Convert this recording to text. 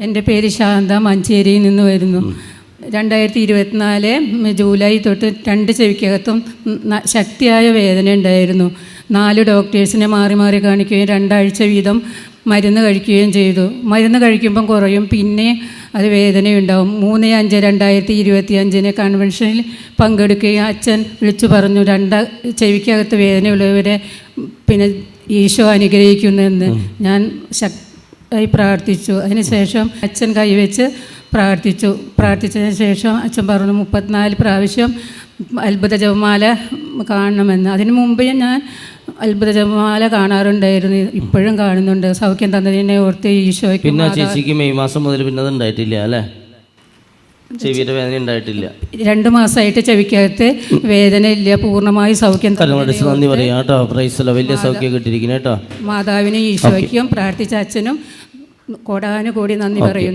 എന്റെ പേര് ശാന്ത മഞ്ചേരിയിൽ നിന്ന് വരുന്നു. രണ്ടായിരത്തി ഇരുപത്തിനാല് ജൂലൈ തൊട്ട് രണ്ട് ചെവിക്കകത്തും ശക്തിയായ വേദന ഉണ്ടായിരുന്നു. നാല് ഡോക്ടേഴ്സിനെ മാറി മാറി കാണിക്കുകയും രണ്ടാഴ്ച വീതം മരുന്ന് കഴിക്കുകയും ചെയ്തു. മരുന്ന് കഴിക്കുമ്പം കുറയും പിന്നെ അത് വേദനയുണ്ടാവും. മൂന്ന് അഞ്ച് രണ്ടായിരത്തി ഇരുപത്തി അഞ്ചിന് കൺവെൻഷനിൽ പങ്കെടുക്കുകയും അച്ഛൻ വിളിച്ചു പറഞ്ഞു രണ്ട ചെവിക്കകത്ത് വേദനയുള്ളവരെ പിന്നെ ഈശോ അനുഗ്രഹിക്കുന്നെന്ന്. ഞാൻ ശക് ആയി പ്രാർത്ഥിച്ചു. അതിനുശേഷം അച്ഛൻ കൈവച്ച് പ്രാർത്ഥിച്ചു. പ്രാർത്ഥിച്ചതിന് ശേഷം അച്ഛൻ പറഞ്ഞു മുപ്പത്തിനാല് പ്രാവശ്യം അത്ഭുത ജപമാല കാണണമെന്ന്. അതിനു മുമ്പേ ഞാൻ അത്ഭുത ജപമാല കാണാറുണ്ടായിരുന്നു. ഇപ്പോഴും കാണുന്നുണ്ട്. സൗഖ്യം തന്നതിനെ ഓർത്ത് ഈശോയ്ക്ക് പിന്നെ ചേച്ചിക്ക് മെയ് മാസം മുതൽ പിന്നെ അത് ഉണ്ടായിട്ടില്ല അല്ലേ? ചെവിയുടെ വേദന ഉണ്ടായിട്ടില്ല. രണ്ട് മാസമായിട്ട് ചെവിക്കകത്ത് വേദന ഇല്ല പൂർണമായി സൗഖ്യം നന്ദി പറയാം കേട്ടോ. പ്രൈസല്ല വലിയ സൗഖ്യം കിട്ടിയിരിക്കുന്നു കേട്ടോ. മാതാവിനും ഈശോയ്ക്കും പ്രാർത്ഥിച്ച അച്ഛനും കോടാനുകൂടി നന്ദി പറയുന്നു.